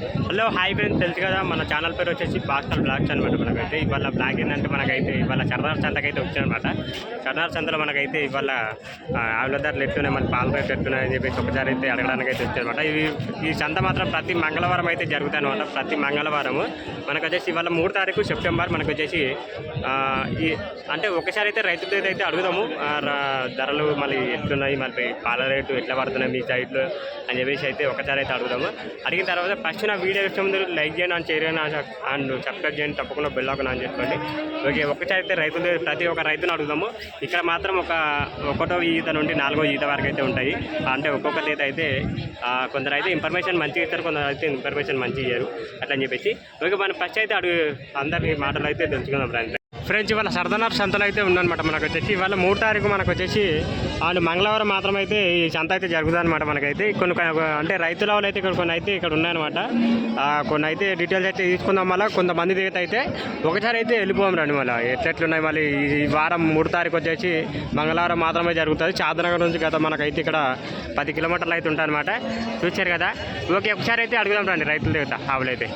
Hello hi friends తెలుసు కదా మన ఛానల్ పేరు వచ్చేసి బాస్టల్ బ్లాగ్స్ అనమాట మనకైతే. ఇవాళ బ్లాగ్ ఏంటంటే మనకైతే ఇవాళ చర్నార్ సంతకైతే వచ్చానమాట చర్దార్ చందలో మనకైతే ఇవాళ ఆ, ఆవుల ధరలు ఎట్టున్నాయి మన పాల రేట్లు ఎట్టున్నాయి అని చెప్పేసి ఒకసారి అయితే అడగడానికి అయితే వచ్చానమాట ఇవి ఈ సంత మాత్రం ప్రతి మంగళవారం అయితే జరుగుతాయి అనమాట ప్రతి మంగళవారము. మనకు వచ్చేసి ఇవాళ మూడు తారీఖు సెప్టెంబర్ మనకు వచ్చేసి ఈ అంటే ఒకసారి అయితే రైతులతో అయితే అడుగుదాము ధరలు మళ్ళీ ఎట్లున్నాయి మళ్ళీ పాల రేటు ఎట్లా పడుతున్నాయి మీ సైడ్లో అని చెప్పేసి అయితే ఒకసారి అయితే అడుగుదాము. అడిగిన తర్వాత ఫస్ట్ నా వీడియో ఇష్టం ముందు లైక్ చేయండి అండ్ షేర్ చేయండి అండ్ సబ్స్క్రైబ్ చేయండి. తప్పకుండా బెల్ ఆన్ ఆన్ చేసుకోండి. ఓకే ఒకసారి అయితే రైతులు ప్రతి ఒక్క రైతును అడుగుదాము. ఇక్కడ మాత్రం ఒక ఒకటో ఈత నుండి నాలుగో ఈత వరకు అయితే ఉంటాయి. అంటే ఒక్కొక్క ఈత అయితే కొందరు అయితే ఇన్ఫర్మేషన్ మంచిగా ఇస్తారు కొందరు అయితే ఇన్ఫర్మేషన్ మంచిగా ఇయ్యారు. అట్లా అని చెప్పేసి. ఓకే మనం ఫస్ట్ అయితే అడుగు అందరి మాటలు అయితే తెలుసుకుందాం ఫ్రెండ్స్ ఫ్రెండ్స్ ఇవాళ సరదానార్ సంతలు అయితే ఉందన్నమాట మనకు వచ్చేసి ఇవాళ మూడు తారీఖు మనకు వచ్చేసి వాళ్ళు మంగళవారం మాత్రం అయితే ఈ సంత అయితే జరుగుతుందన్నమాట మనకైతే. కొన్ని కొన్ని- అంటే రైతుల వాళ్ళు అయితే ఇక్కడ కొన్ని అయితే ఇక్కడ ఉన్నాయన్నమాట. కొన్ని అయితే డీటెయిల్స్ అయితే తీసుకుందాం మళ్ళీ. కొంతమంది దిగితే అయితే ఒకసారి అయితే వెళ్ళిపోం రండి మళ్ళీ. ఎట్లెట్లున్నాయి మళ్ళీ ఈ వారం మూడు తారీఖు వచ్చేసి మంగళవారం మాత్రమే జరుగుతుంది. చాదనగర్ నుంచి గత మనకైతే ఇక్కడ పది కిలోమీటర్లు అయితే ఉంటాయన్నమాట. చూశారు కదా? ఓకే ఒకసారి అయితే అడుగుదాం రండి రైతుల దిగుతా ఆవులైతే.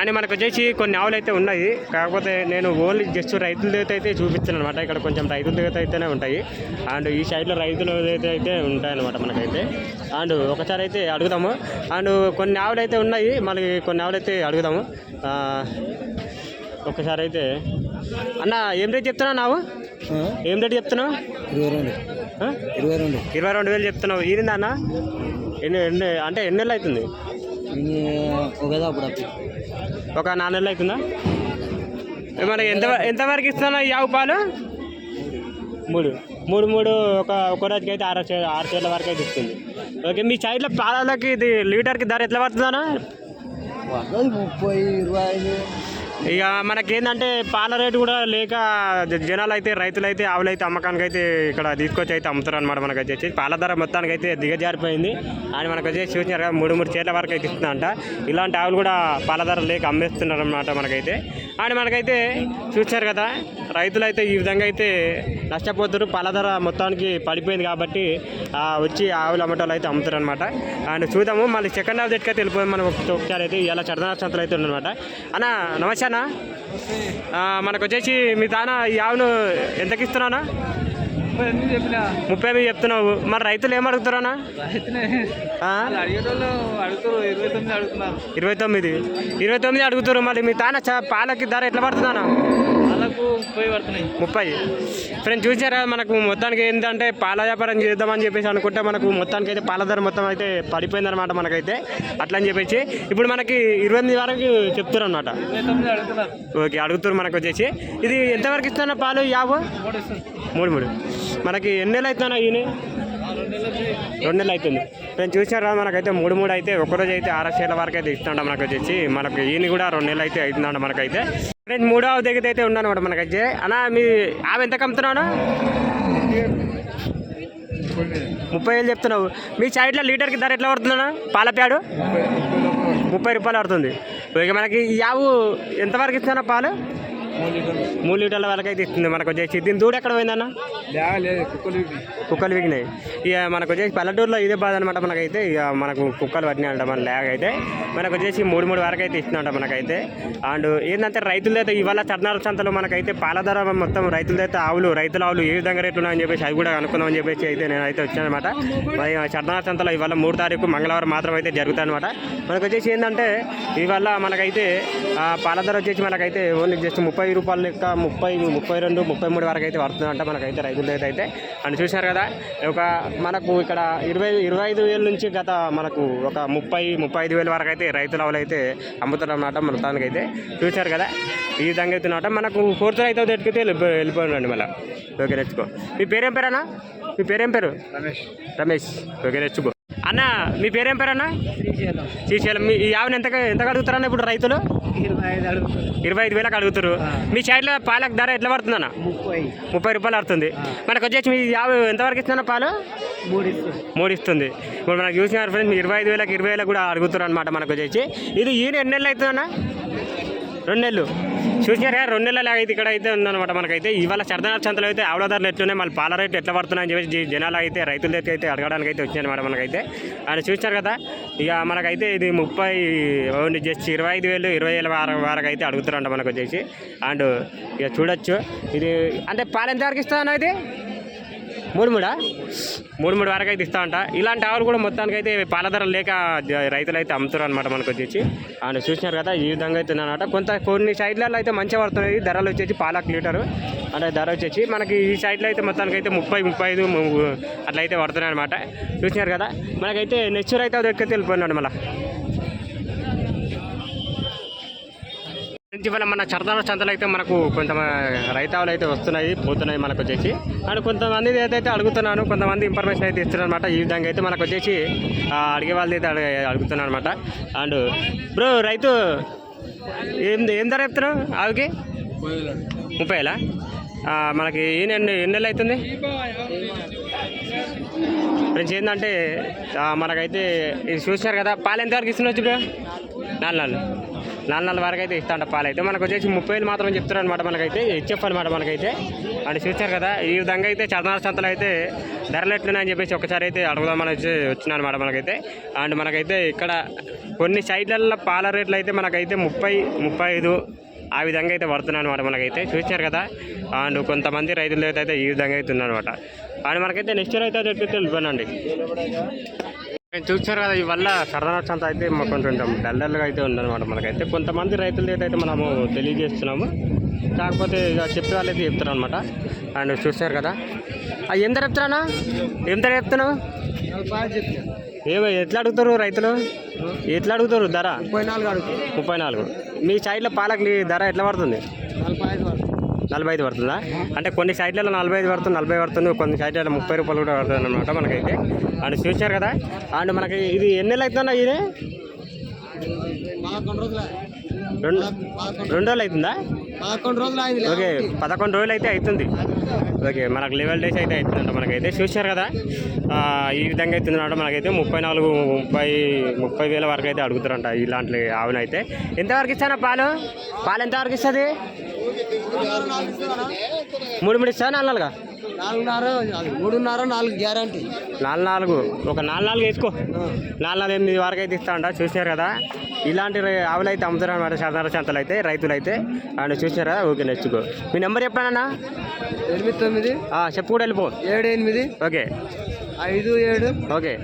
అని మనకు వచ్చేసి కొన్ని ఆవులు అయితే ఉన్నాయి. కాకపోతే నేను ఓన్లీ జస్ట్ రైతుల దగ్గర అయితే చూపిస్తాను అనమాట ఇక్కడ కొంచెం రైతుల దగ్గర అయితేనే ఉంటాయి. అండ్ ఈ సైడ్లో రైతుల దగ్గర అయితే ఉంటాయన్నమాట మనకైతే. అండ్ ఒకసారి అయితే అడుగుదాము. అండ్ కొన్ని ఆవులు అయితే ఉన్నాయి. మళ్ళీ కొన్ని ఆవులు అయితే అడుగుదాము. ఒకసారి అయితే. అన్న ఏం రేట్ చెప్తున్నావు నావు? ఏం రేట్ చెప్తున్నావు? ఇరవై రెండు? ఇరవై రెండు. వేలు చెప్తున్నావు. ఈరిందా అన్న? ఎన్ని ఎన్ని అంటే ఎన్ని నెలలు అవుతుంది? ఒకదా అప్పుడు అప్పుడు ఒక నాలుగు నెలలు అవుతుందా? మరి ఎంత ఎంతవరకు ఇస్తున్నా ఈ ఆవు పాలు? మూడు. మూడు మూడు ఒక ఒక రోజుకి అయితే ఆరు ఆరు చేల వరకు అయితే ఇస్తుంది. ఓకే మీ సైడ్లో పాలకి ఇది లీటర్కి ధర ఎట్లా పడుతుందా ముప్పై ఇరవై ఐదు. ఇక మనకేందంటే పాల రేటు కూడా లేక జనాలు అయితే రైతులు అయితే ఆవులు అయితే అమ్మకానికి అయితే ఇక్కడ తీసుకొచ్చి అయితే అమ్ముతారు అనమాట మనకు వచ్చేసి. పాల ధర మొత్తానికి అయితే దిగజారిపోయింది. అని మనకు వచ్చేసి చూసినారు కదా మూడు మూడు చీరల వరకు అయితే ఇస్తుందంట ఇలాంటి ఆవులు కూడా పాల ధర లేక అమ్మేస్తున్నారు అనమాట మనకైతే. అని మనకైతే చూసారు కదా రైతులు అయితే ఈ విధంగా అయితే నష్టపోతారు పాల ధర మొత్తానికి పడిపోయింది కాబట్టి వచ్చి ఆవులు అమ్మటాలు అయితే అమ్ముతారు అనమాట అండ్ చూద్దాము మళ్ళీ సెకండ్ హాఫ్ దగ్గరికి వెళ్ళిపోయి మనం ఒక- ఒకసారి అయితే ఇలా సంతలు అయితే ఉందన్నమాట అన్న నమస్తే అన్న. మనకు వచ్చేసి మీ తాన ఈ ఆవును ఎంతకి ఇస్తున్నానా చెప్పిన ముప్పై ఎనిమిది చెప్తున్నావు. మరి రైతులు ఏం అడుగుతారు ఇరవై తొమ్మిది. ఇరవై తొమ్మిది అడుగుతారు. మరి మీ తాన చ- పాలకి ధర ఎట్లా పడుతుందన్నా? ముప్పై ఫ్రెండ్స్ చూసారా మనకు మొత్తానికి ఏంటంటే పాల వ్యాపారం చేద్దామని చెప్పేసి అనుకుంటే మనకు మొత్తానికి అయితే పాల ధర మొత్తం అయితే పడిపోయిందన్నమాట మనకైతే. అట్లా అని చెప్పేసి ఇప్పుడు మనకి ఇరవై ఎనిమిది వరకు చెప్తారు అనమాట ఓకే అడుగుతారు మనకు వచ్చేసి. ఇది ఎంతవరకు ఇస్తున్నా పాలు యాభై మూడు మూడు మూడు. మనకి ఎన్ని నెలలు అవుతున్నా ఈయన రెండు నెలలు అవుతుంది. నేను చూసారా మనకైతే మూడు మూడు అయితే ఒకరోజు అయితే ఆరు వరకు అయితే ఇస్తుండ మనకు వచ్చేసి. మనకు ఈయన కూడా రెండు నెలలు అయితే అవుతుందంట మనకైతే. ఫ్రెండ్స్ మూడో దగ్గర అయితే ఉన్నానమాట మనకైతే. అన్న మీ ఆమె ఎంత కమ్ముతున్నాడు? ముప్పై వేలు చెప్తున్నావు. మీ సైడ్లో లీటర్కి ధర ఎట్లా పడుతుందన్నా పాల ప్యాడు? ముప్పై రూపాయలు పడుతుంది. ఇక మనకి ఈ ఆవు ఎంతవరకు ఇస్తున్నా పాలు? మూడు లీటర్ల వరకు అయితే ఇస్తుంది మనకు వచ్చేసి. దీని దూడ ఎక్కడ పోయిందన్న? కుక్కలు కుక్కలు విగినాయి ఇక మనకు వచ్చేసి పల్లెటూరులో ఇదే బాధ అనమాట మనకైతే. ఇక మనకు కుక్కలు పట్టినాయంట మన లేక అయితే. మనకు వచ్చేసి మూడు మూడు వరకు అయితే ఇస్తుందంట మనకైతే. అండ్ ఏంటంటే రైతుల అయితే ఇవాళ చర్నాల సంతలో మనకైతే పాల ధర మొత్తం రైతుల అయితే ఆవులు రైతుల ఆవులు ఏ విధంగా రేట్లు ఉన్నాయని చెప్పేసి అవి కూడా అనుకుందామని చెప్పేసి అయితే నేను అయితే వచ్చాను అనమాట మరి చర్నాల సంతలో ఇవాళ మూడు తారీఖు మంగళవారం మాత్రం అయితే జరుగుతాయి అనమాట మనకు వచ్చేసి ఏంటంటే ఇవాళ మనకైతే పాల ధర వచ్చేసి మనకైతే ఓన్లీ జస్ట్ ముప్పై రూపాయల లెక్క ముప్పై ముప్పై రెండు ముప్పై మూడు వరకు అయితే పడుతుందంట మనకైతే రైతుల అయితే అయితే. అని చూశారు కదా ఒక మనకు ఇక్కడ ఇరవై ఇరవై ఐదు వేల నుంచి గత మనకు ఒక ముప్పై ముప్పై ఐదు వేల వరకు అయితే రైతుల వాళ్ళు అయితే అమ్ముతారు అన్నమాట మన దానికైతే చూశారు కదా ఈ విధంగా అయితే మనకు ఫోర్త్ రైతు వెళ్ళిపో వెళ్ళిపోయినండి మళ్ళీ. ఓకే తెచ్చుకో మీ పేరేం పేరన్నా మీ పేరేం పేరు? రమేష్. రమేష్. ఓకే తెచ్చుకో అన్న మీ పేరేం పేరన్నా శ్రీశైలం. శ్రీశైలం. మీ ఈ ఆవుని ఎంత ఎంత అడుగుతారన్న ఇప్పుడు రైతులు? ఇరవై ఐదు వేలకు అడుగుతారు. మీ సైడ్లో పాలకు ధర ఎట్లా పడుతుందన్న ముప్పై. ముప్పై రూపాయలు పడుతుంది. మనకు వచ్చేసి మీ యాభై ఎంతవరకు ఇస్తున్నా పాలు? మూడు ఇస్తుంది. ఇప్పుడు మనకు చూసినారు ఫ్రెండ్స్ ఇరవై ఐదు వేలకు ఇరవై వేలకు కూడా అడుగుతారు అనమాట మనకు వచ్చేసి. ఇది ఈయన ఎన్ని నెలలు అవుతుందన్న? రెండు నెలలు. చూసినారు కదా రెండు నెలలు అయితే ఇక్కడ అయితే ఉందన్నమాట మనకైతే. ఇవాళ సరదాన సంతలో అయితే ఆవిడ ధరలు ఎట్లున్నాయి మళ్ళీ పాల రేట్లు ఎట్లా పడుతున్నాయని చెప్పేసి జనాలు అయితే రైతుల దగ్గర అయితే అడగడానికి అయితే వచ్చినాయన్నమాట మనకైతే. ఆయన చూసినారు కదా ఇక మనకైతే ఇది ముప్పై ఓన్లీ జస్ట్ ఇరవై ఐదు వేలు ఇరవై వేల వారం వరకు అయితే అడుగుతారంట మనకు వచ్చేసి. అండ్ ఇక చూడొచ్చు. ఇది అంటే పాలు ఎంతవరకు ఇస్తుందన్న ఇది? మూడు మూడా? మూడు మూడు వరకు అయితే ఇస్తా అంట. ఇలాంటి ఆవులు కూడా మొత్తానికి అయితే పాల ధరలు లేక రైతులు అయితే అమ్ముతారు అనమాట మనకు వచ్చేసి. అండ్ చూసినారు కదా ఈ విధంగా అయితే ఉందన్నమాట కొంత కొన్ని సైడ్లలో అయితే మంచిగా పడుతున్నాయి. ధరలు వచ్చేసి పాలకు లీటరు. అంటే ధర వచ్చేసి మనకి ఈ సైడ్లో అయితే మొత్తానికి అయితే ముప్పై ముప్పై ఐదు అట్లయితే అట్లా అయితే పడుతున్నాయి అనమాట చూసినారు కదా మనకైతే నెక్స్ట్ అయితే దగ్గరికి వెళ్ళిపోయినాడు మళ్ళీ. ఇటీవల మన చరదాల చంతలు అయితే మనకు కొంత రైతావులు అయితే వస్తున్నాయి పోతున్నాయి మనకు వచ్చేసి. అండ్ కొంతమంది అయితే అడుగుతున్నాను కొంతమంది ఇన్ఫర్మేషన్ అయితే ఇస్తున్నారు అనమాట ఈ విధంగా అయితే మనకు వచ్చేసి అడిగే వాళ్ళు అయితే అడుగుతున్నాను అనమాట అండ్ బ్రో రైతు ఏం ఏం ధర చెప్తున్నావు ఆవుకి? ముప్పై వేలా మనకి ఏ ఎన్ని ఎన్ని నెలలు అవుతుంది. ఫ్రెండ్స్ ఏంటంటే మనకైతే ఇది చూశారు కదా పాలు ఎంతవరకు ఇస్తున్నారు బ్రో? నాలుగు నాలుగు. నాలుగు నాలుగు వరకు అయితే ఇస్తాంట పాలు అయితే మనకు వచ్చేసి ముప్పై వేలు మాత్రం చెప్తారు అనమాట మనకైతే. హెచ్ఎఫ్ అనమాట మనకైతే. అండ్ చూసారు కదా ఈ విధంగా అయితే చదనాల సంతలు అయితే ధరలు ఎట్లున్నాయని చెప్పేసి ఒకసారి అయితే అడుగుదామని వచ్చి వచ్చిన అనమాట మనకైతే. అండ్ మనకైతే ఇక్కడ కొన్ని సైడ్లలో పాల రేట్లు అయితే మనకైతే ముప్పై ముప్పై ఐదు ఆ విధంగా అయితే పడుతున్నాను అనమాట మనకైతే. చూసారు కదా అండ్ కొంతమంది రైతులు అయితే ఈ విధంగా అయితే ఉన్నారనమాట అండ్ మనకైతే నెక్స్ట్ ఇయర్ అయితే అది నేను చూసారు కదా ఇవల్ల సరదా సంత అయితే మాకు కొంచెం డల్డల్గా అయితే ఉందన్నమాట మనకైతే. కొంతమంది రైతుల దగ్గర అయితే మనము తెలియజేస్తున్నాము. కాకపోతే ఇక చెప్పే వాళ్ళు అయితే చెప్తారు అనమాట అండ్ చూసారు కదా అవి ఎంత ఏం ధర చెప్తున్నావు? ఏమో ఎట్లా అడుగుతారు రైతులు? ఎట్లా అడుగుతారు ధర? ముప్పై నాలుగు ముప్పై నాలుగు. మీ సైడ్లో పాలకు ధర ఎట్లా పడుతుంది? నలభై ఐదు పడుతుందా? అంటే కొన్ని సైట్లలో నలభై ఐదు పడుతుంది నలభై పడుతుంది కొన్ని సైట్లలో ముప్పై రూపాయలు కూడా పడుతుంది అనమాట మనకైతే అండ్ చూసారు కదా? అండ్ మనకి ఇది ఎన్ని నెలలు అవుతుందా ఇది? రెండు రెండు రోజులు అవుతుందా? పదకొండు రోజులు అయింది ఓకే పదకొండు రోజులు అయితే అవుతుంది. ఓకే మనకు లెవెల్ డేస్ అయితే అవుతుందంట మనకైతే. చూసారు కదా? ఈ విధంగా అవుతుందంట మనకైతే. ముప్పై నాలుగు ముప్పై ముప్పై వేల వరకు అయితే అడుగుతారంట ఇలాంటి ఆవునైతే. ఎంతవరకు ఇస్తానా పాలు? పాలు ఎంతవరకు ఇస్తుంది? మూడు మూడు ఇస్తా నాలుగు నాలుగా? నాలుగున్నర మూడున్నర నాలుగు గ్యారంటీ. నాలుగు నాలుగు. ఒక నాలుగు నాలుగు వేసుకో. నాలుగు నాలుగు ఎనిమిది వరకు అయితే ఇస్తా అంట చూసారు కదా? ఇలాంటి ఆవులు అయితే అమ్ముతారు అనమాట సాధారణ సంతలు అయితే రైతులు అయితే అండ్ చూసారా ఓకే నెక్స్ట్ మీ నెంబర్ చెప్పానన్నా ఎనిమిది తొమ్మిది. చెప్పు కూడా వెళ్ళిపో. ఏడు ఎనిమిది. ఓకే. ఐదు ఏడు. ఓకే.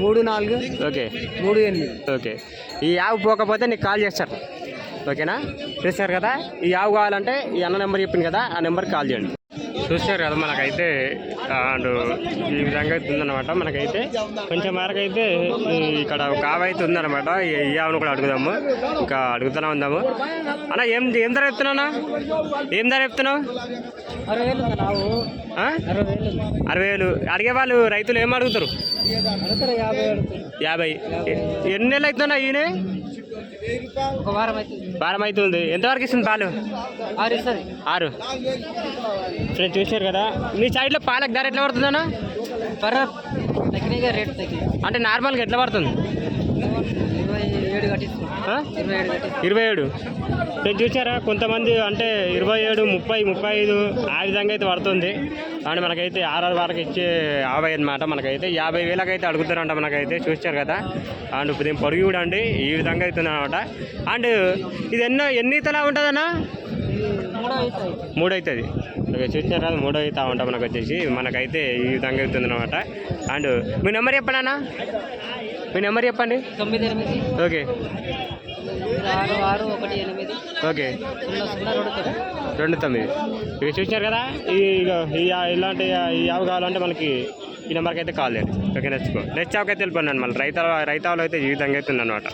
మూడు నాలుగు. ఓకే. మూడు ఎనిమిది. ఓకే. ఈ ఆవు పోకపోతే నీకు కాల్ చేస్తారు. ఓకేనా? చూసారు కదా? ఈ ఆవు కావాలంటే ఈ అన్న నెంబర్ చెప్పింది కదా ఆ నెంబర్కి కాల్ చేయండి. చూసారు కదా మనకైతే అండ్ ఈ విధంగా అయితే ఉందన్నమాట. మనకైతే కొంచెం మేరకు అయితే ఇక్కడ ఒక ఆవు అయితే ఉందన్నమాట. ఈ ఆవును కూడా అడుగుదాము. ఇంకా అడుగుతూనే ఉందాము. అన్న ఏం ఏం ధర చెప్తున్నానా ఏం ధర చెప్తున్నావు? అరవై వేలు ఆ? అరవై వేలు అడిగే వాళ్ళు రైతులు ఏం అడుగుతారు? యాభై. ఎన్ని నెలలు అవుతుందా ఈయన? వారం అవుతుంది వారం అవుతుంది ఎంతవరకు ఇస్తుంది పాలు? ఆరు ఇస్తుంది. ఆరు. ఫ్రెండ్ చూశారు కదా మీ సైడ్లో పాలకు ధర ఎట్లా పడుతుందన్నా పర్ర తగ్గినాయిగా రేట్ తగ్గి అంటే నార్మల్గా ఎట్లా పడుతుంది? ఇరవై ఏడు? ఇరవై ఏడు. ఫ్రెండ్ చూసారా కొంతమంది అంటే ఇరవై ఏడు ముప్పై ముప్పై ఐదు ఆ విధంగా అయితే పడుతుంది. అండ్ మనకైతే ఆరు వరకు ఇచ్చే యాభై అనమాట మనకైతే. యాభై వేలకు అయితే అడుగుతారంట మనకైతే చూశారు కదా? అండ్ ఇప్పుడు దీని పొడుగు కూడా అండి ఈ విధంగా అవుతుంది అనమాట అండ్ ఇది ఎన్నో ఎన్ని తలా ఉంటుందన్నా? మూడో అవుతుంది. మూడు అవుతుంది ఓకే చూసినారు కదా? మూడో అవుతా ఉంటాం మనకు వచ్చేసి. మనకైతే ఈ విధంగా అవుతుంది అనమాట అండ్ మీ నెంబర్ చెప్పండి అన్న. మీ నెంబర్ చెప్పండి. తొమ్మిది ఓకే. ఆరు ఆరు ఒకటి ఎనిమిది. ఓకే. రెండు తొమ్మిది. ఇక చూసినారు కదా ఈ ఇలాంటి ఈ ఆవు కావాలంటే మనకి ఈ నెంబర్కి అయితే కాల్ చేయండి ఓకే నెక్స్ట్ నెక్స్ట్ ఆవుకి అయితే వెళ్ళిపోయినాను మళ్ళీ. రైత రైతావులు అయితే ఈ విధంగా అయితే ఉందన్నమాట.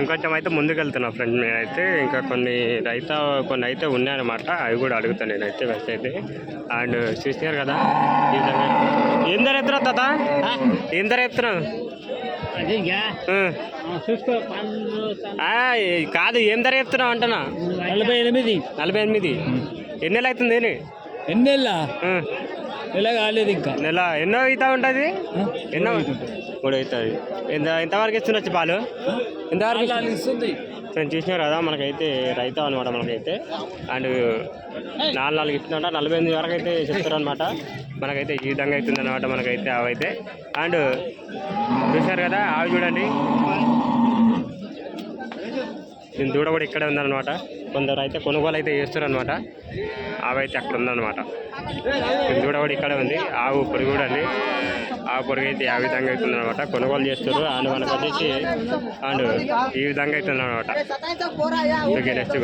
ఇంకొంచెం అయితే ముందుకు వెళ్తున్నా ఫ్రెండ్ నేనైతే. ఇంకా కొన్ని రైత కొన్ని అయితే ఉన్నాయన్నమాట. అవి కూడా అడుగుతాను నేనైతే వెళ్తే అయితే. అండ్ చూసినారు కదా ఏం ధర ఎత్తున్నా తాత? ఏం ధర ఎత్తున్నావు కాదు ఏం ధర చెప్తున్నావు అంటున్నా? నలభై ఎనిమిది. నలభై ఎనిమిది. ఎన్ని నెలలు అవుతుంది? ఎన్నెళ్ళ నెల కాలేదు ఇంకా. నెల ఎన్నో అవుతా ఉంటుంది? ఎన్నో? మూడు అవుతుంది ఎంత ఎంతవరకు ఇస్తుండొచ్చు పాలు? ఎంతవరకు ఇస్తుంది? నేను చూసినారు కదా మనకైతే రైతు అనమాట మనకైతే. అండ్ నాలుగు నాలుగు ఇస్తుందంట నలభై ఎనిమిది వరకు అయితే చెప్తారు అనమాట మనకైతే ఈ విధంగా అవుతుంది అనమాట మనకైతే అవైతే అండ్ చూశారు కదా ఆవి చూడండి. దీని దూడ కూడా ఇక్కడే ఉందన్నమాట. కొందరు అయితే కొనుగోలు అయితే చేస్తారు అనమాట ఆవు అక్కడ ఉందన్నమాట. దీని దూడ కూడా ఇక్కడే ఉంది. ఆవు పొరుగు కూడా అండి ఆవు పొరుగు అయితే ఆ విధంగా అవుతుంది అనమాట కొనుగోలు చేస్తారు అండ్ మనకు వచ్చేసి అండ్ ఈ విధంగా అవుతుంది అనమాట నెక్స్ట్